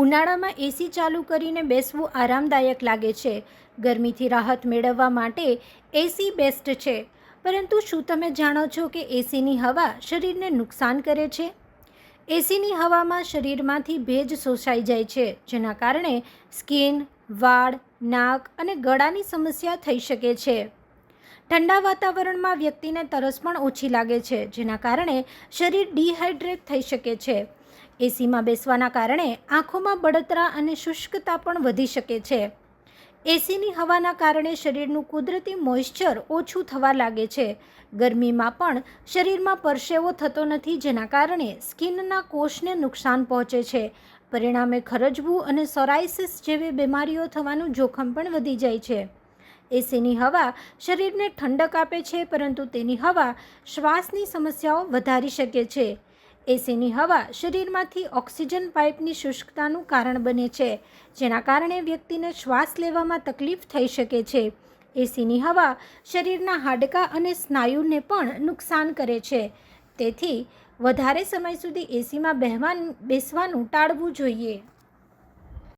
ઉનાળામાં એસી ચાલુ કરીને બેસવું આરામદાયક લાગે છે. ગરમીથી રાહત મેળવવા માટે એસી બેસ્ટ છે. પરંતુ શું તમે જાણો છો કે એસીની હવા શરીરને નુકસાન કરે છે? એસીની હવામાં શરીરમાંથી ભેજ શોષાઈ જાય છે, જેના કારણે સ્કિન, વાળ, નાક અને ગળાની સમસ્યા થઈ શકે છે. ઠંડા વાતાવરણમાં વ્યક્તિને તરસ પણ ઓછી લાગે છે, જેના કારણે શરીર ડિહાઇડ્રેટ થઈ શકે છે. એસીમાં બેસવાના કારણે આંખોમાં બળતરા અને શુષ્કતા પણ વધી શકે છે. એસીની હવાના કારણે શરીરનું કુદરતી મોઇશ્ચર ઓછું થવા લાગે છે. ગરમીમાં પણ શરીરમાં પરસેવો થતો નથી, જેના કારણે સ્કિનના કોષને નુકસાન પહોંચે છે. પરિણામે ખરજવું અને સોરાઇસિસ જેવી બીમારીઓ થવાનું જોખમ પણ વધી જાય છે. એસીની હવા શરીરને ઠંડક આપે છે, પરંતુ તેની હવા શ્વાસની સમસ્યાઓ વધારી શકે છે. એસીની હવા શરીરમાંથી ઓક્સિજન પાઇપની શુષ્કતાનું કારણ બને છે, જેના કારણે વ્યક્તિને શ્વાસ લેવામાં તકલીફ થઈ શકે છે. એસીની હવા શરીરના હાડકાં અને સ્નાયુને પણ નુકસાન કરે છે. તેથી, વધારે સમય સુધી એસીમાં બેહવાન બેસવાનું ટાળવું જોઈએ.